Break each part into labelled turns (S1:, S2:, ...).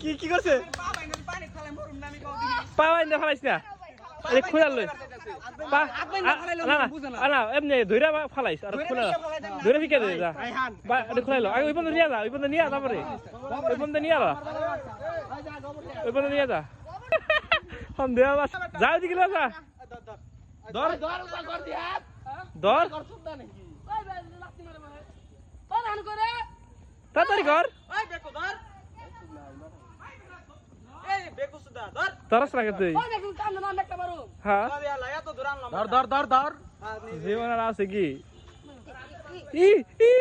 S1: কি কি করছে পা বাইন না ফালাইছ না আরে খোলা লই পা না না না এমনি ধইরা ফালাইছ আর খোলা ধইরা ফিকে দে যা বা আরে খোলা লো আগে ওই বন্ধ নিয়ে যা ওই বন্ধ নিয়ে তারপরে ওই বন্ধ নিয়ে যা ওই বন্ধ নিয়ে যা হম দেয়া বাস যা ওদিকে লো যা ধর ধর তাড়াতাড়ি কর। তরস লাগে তুই। হ্যাঁ।
S2: ধর ধর ধর ধর।
S1: জীবন আর আছে কি? ই ই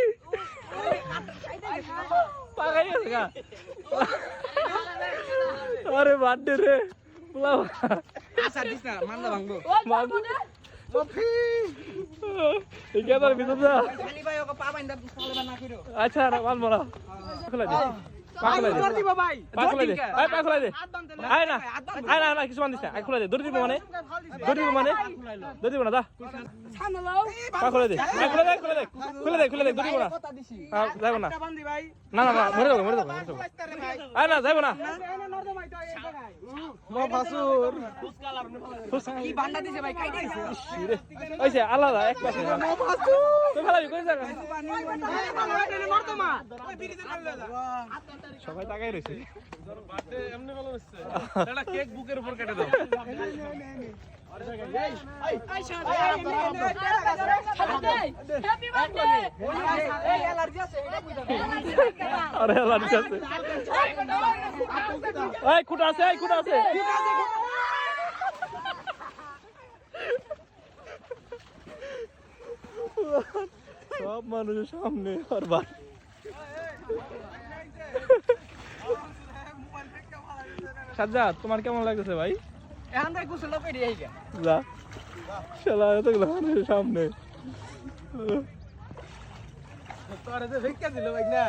S1: পাগাই গেছে গা। আরে বাদ রে। পোলাও
S2: আচ্ছা দিস না মান্দা ভাঙবো
S1: যা
S2: না
S1: আচ্ছা মাল মরা খুলে দে পা খুলে দে
S2: দিব ভাই
S1: খুলে দে আয় পা খুলে দে আয় না আয় না না কিছু মান দিস না আয় খুলে দে দৌড় দিব মানে দৌড় দিব মানে দৌড় দিব না দা খুলে দে খুলে দে খুলে দে খুলে দে খুলে দে দৌড় না হ্যাঁ না না না না যাব যাব যাব আয় না যাব না আলাদা এক পাশে। সবাই তাকাই রইছে
S3: কেক বুকের উপর কেটে দাও
S2: এই অ্যালার্জি আছে।
S1: এই খুঁটা আছে এই খুঁটা আছে। সব মানুষের সামনে আর সাজ্জাদ তোমার কেমন লাগতেছে ভাই?
S2: এখন
S1: যা। শালা এতগুলো মানুষের সামনে।
S2: তোরে যে ভিক্ষা দিল ভাই না।